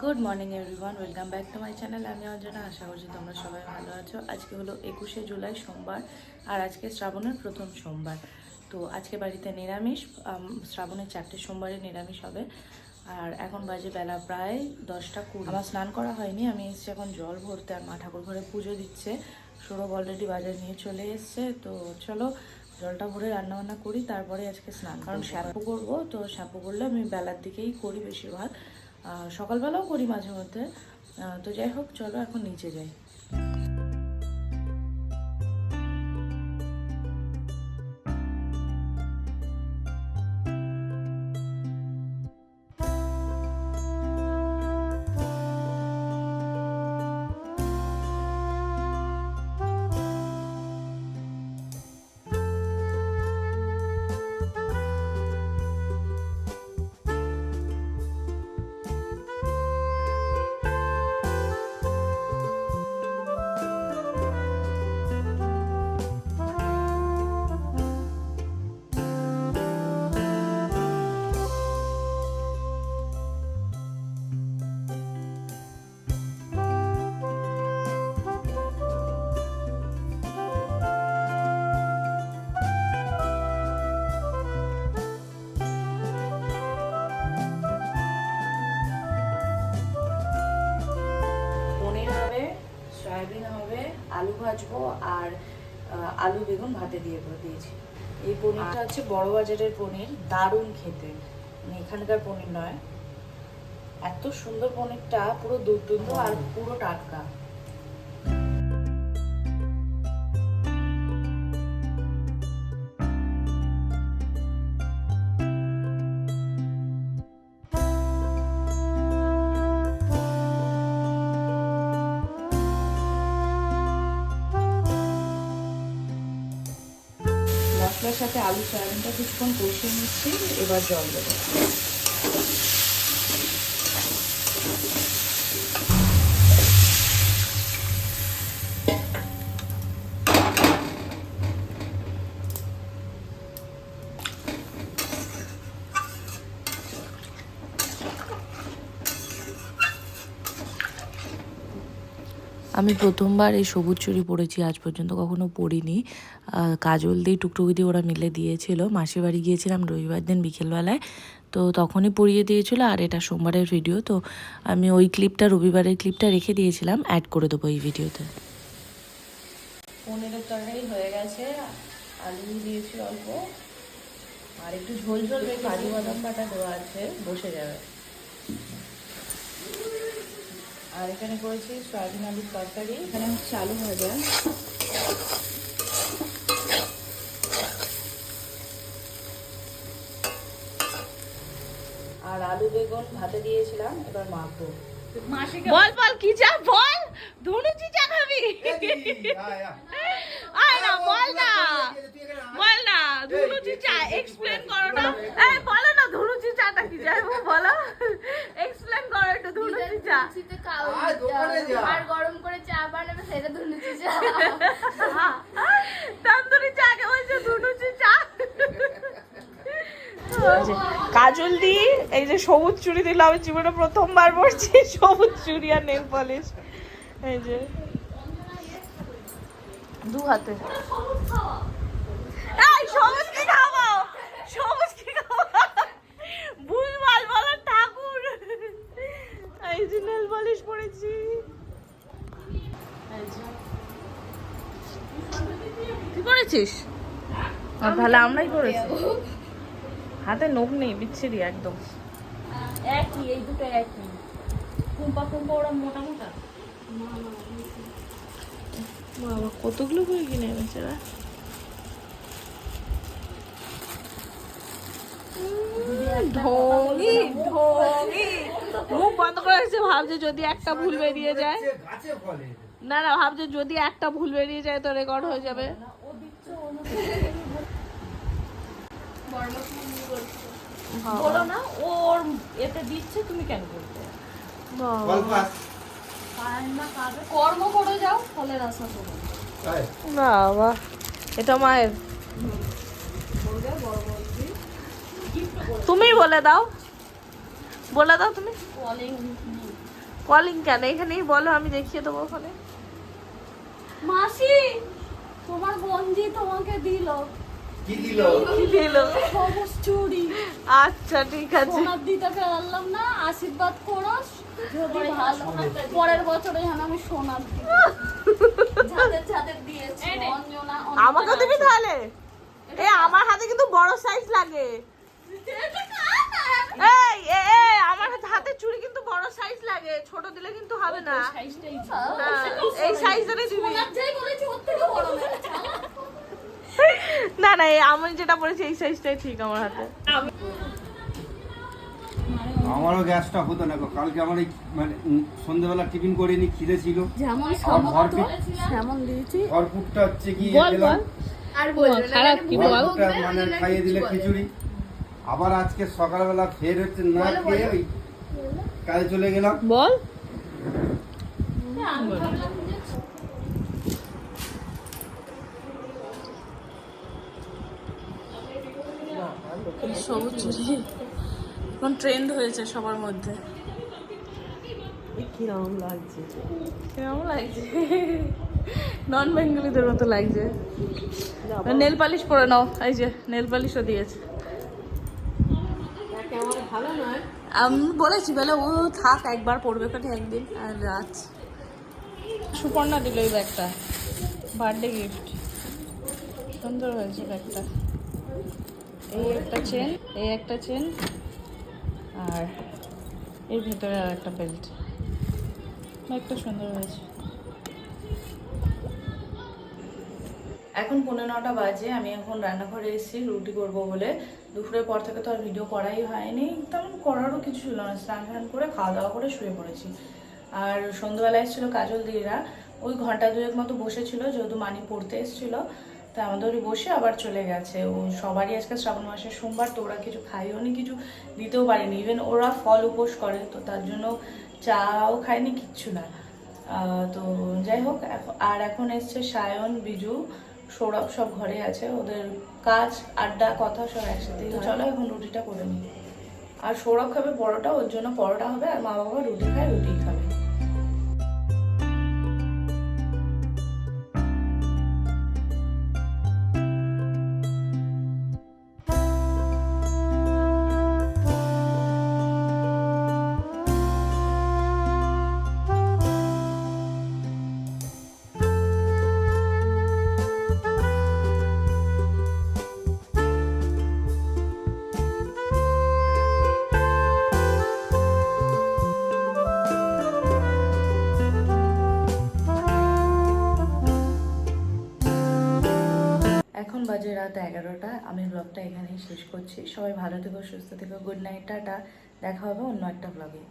Good morning everyone welcome back to my channel আমি অঞ্জনা আশা করছি তোমরা সবাই ভালো আছো। আজকে হলো একুশে জুলাই সোমবার আর আজকে শ্রাবণের প্রথম সোমবার। তো আজকে বাড়িতে নিরামিষ শ্রাবণের চারটে সোমবারে নিরামিষ হবে। আর এখন বাজে বেলা প্রায় দশটা কুড়ি। আমার স্নান করা হয়নি আমি এসেছি এখন জল ভরতে আর মা ঠাকুর ঘরে পুজো দিচ্ছে। সৌরভ অলরেডি বাজার নিয়ে চলে এসছে তো চলো জলটা ভরে রান্না বান্না করি তারপরে আজকে স্নান। কারণ শ্যাম্পু করব তো শ্যাম্পু করলে আমি বেলার দিকেই করি বেশিরভাগ। সকালবেলাও করি মাঝে মধ্যে। তো যাই হোক চলো এখন নিচে যাই। সয়াবিন হবে, আলু ভাজবো আর আলু বেগুন ভাতে দিয়ে করে দিয়েছি। এই পনিরটা হচ্ছে বড় বাজারের পনির, দারুণ খেতে। মানে এখানকার পনির নয়। এত সুন্দর পনিরটা, পুরো দুর্দন্ত আর পুরো টাটকা। মশলার সাথে আলু সয়াবিনটা কিছুক্ষণ কষিয়ে নিচ্ছি এবার জল দেবো। আমি প্রথমবার এই সবুজ চুড়ি পরেছি, আজ পর্যন্ত কখনো পরিনি। কাজল দিয়ে টুকটুকি দিয়ে ওরা মিলে দিয়েছিল। মাসির বাড়ি গিয়েছিলাম রবিবার দিন বিকেলবেলায়। তো তখনই পরিয়ে দিয়েছিল, আর এটা সোমবারের ভিডিও। তো আমি ওই ক্লিপটা, রবিবারের ক্লিপটা রেখে দিয়েছিলাম অ্যাড করে দেবো এই ভিডিওতে। পনেরো তরকারি হয়ে গেছে, আলু দিয়েছি অল্প। আর একটু ঝোল ঝোল কাজু বাদাম বাটা দেওয়া আছে, বসে যাবে। আর এখানে করেছি সয়াবিন আলুর তরকারি এখানে হচ্ছে আলু ভাজা আর আলু বেগুন ভাতে দিয়েছিলাম এবার মাখবো বল বল কি চা বল ধনুচি চা খাবি আয় না বল না বল না ধনুচি চা এক্সপ্লেন করো না এই বলো না ধনুচি চাটা কি যাই বলো এক্সপ্লেন করো একটু আর গরম করে চা বানাবে সেটা ধুনুচি চা। তন্দুরি চাকে বলছে ধনুচি চা। কাজল দি এই যে সবুজ চুড়ি দিল আমি জীবনে প্রথমবার পরছি সবুজ চুড়ি আর নেল পলিশ। এই যে। দু হাতে এই সবুজ কি খাব সবুজ কি খাব ভুলভাল বলো ঠাকুর এই যে নেল পলিশ পরেছি এই যে। তুই করেছিস? আর তাহলে আমরাই করেছি। হাতে নখ নেই বিচ্ছিরি একদম। একই এই দুটো একই। কুম্পা কুম্পা ওরা মোটা মোটা? বাবা কতগুলো বই কিনে এনেছে রে? ঢঙ্গি ঢঙ্গি মুখ বন্ধ করে রেখেছে ভাবছে যদি একটা ভুল বেরিয়ে যায়। না না ভাবছে যদি একটা ভুল বেরিয়ে যায় তো রেকর্ড হয়ে যাবে। বলো না ওর এতে দিচ্ছে তুমি কেন করতে কর্ম করে যাও ফলের আশা করো। বাবা এটা মায়ের। তুমি বলে দাও। বলে দাও তুমি। কলিং কলিং কেন? এখানেই বলো আমি দেখিয়ে দেবো ওখানে। মাসি তোমার বন্ধি তোমাকে দিল। কি দিল? কি দিল? সবুজ চুড়ি আচ্ছা ঠিক আছে। সোনার দিতে পারলাম না আশীর্বাদ করো। যদি ভালো পরের বছরে যেন আমি সোনার দিই যাদের যাদের দিয়েছি অঞ্জনা আমাকে দিবি তাহলে? এ আমার হাতে কিন্তু বড় সাইজ লাগে। এই এ এ, আমার হাতে চুড়ি কিন্তু বড় সাইজ লাগে। ছোট দিলে কিন্তু হবে না। সাইজটাই এই সাইজেরই দিবি থেকে বড় না না না আমি যেটা পরেছি এই সাইজটাই ঠিক আমার হাতে। আমারও গ্যাসটা হতো না গো। কালকে আমার এই মানে সন্ধ্যেবেলা টিফিন করিনি খিদে ছিল। ঘরপুরটা হচ্ছে কি বল বল। খারাপ কি বল? মানে খাইয়ে দিলে খিচুড়ি। আবার আজকে সকালবেলা ফের হচ্ছে না খেয়ে ওই কাজে চলে গেলাম। বল। সবুজ চুড়ি এখন ট্রেন্ড হয়েছে সবার মধ্যে। কীরকম লাগছে? কীরকম লাগছে? নন বেঙ্গলিদের মতো লাগছে। নেল পালিশ পরে নাও। এই যে নেল পালিশও দিয়েছে। আমি বলেছি বলে ও থাক একবার পড়বে কাটে একদিন আর রাত। সুপর্ণা দিল এই ব্যাগটা। বার্থডে গিফট সুন্দর হয়েছে ব্যাগটা। একটা চেন এই একটা চেন আর এর আর একটা বেল্ট ব্যাগটা সুন্দর হয়েছে। এখন পনেরো নটা বাজে, আমি এখন রান্নাঘরে এসেছি রুটি করব বলে। দুপুরের পর থেকে তো আর ভিডিও করাই হয়নি, তেমন করারও কিছু ছিল না। স্নান টান করে খাওয়া দাওয়া করে শুয়ে পড়েছি। আর সন্ধ্যাবেলা এসেছিল কাজল দিদিরা। ওই ঘণ্টা দুয়েক মতো বসেছিল, যেহেতু মানি পড়তে এসেছিল। তা আমাদের ওই বসে আবার চলে গেছে। ও সবারই আজকে শ্রাবণ মাসের সোমবার, তো ওরা কিছু খাইও নি, কিছু দিতেও পারেনি। ইভেন ওরা ফল উপোস করে, তো তার জন্য চাও খায়নি, কিচ্ছু না। তো যাই হোক আর এখন এসছে সায়ন, বিজু, সৌরভ সব ঘরে আছে। ওদের কাজ, আড্ডা, কথা সব একসাথে। চলো এখন রুটিটা করে নিই। আর সৌরভ খাবে পরোটা, ওর জন্য পরোটা হবে, আর মা বাবা রুটি খায়, রুটি খাবে। বাজে রাত এগারোটা। আমি ব্লগটা এখানেই শেষ করছি। সবাই ভালো থেকো, সুস্থ থেকো গুড নাইট টাটা। দেখা হবে অন্য একটা ব্লগে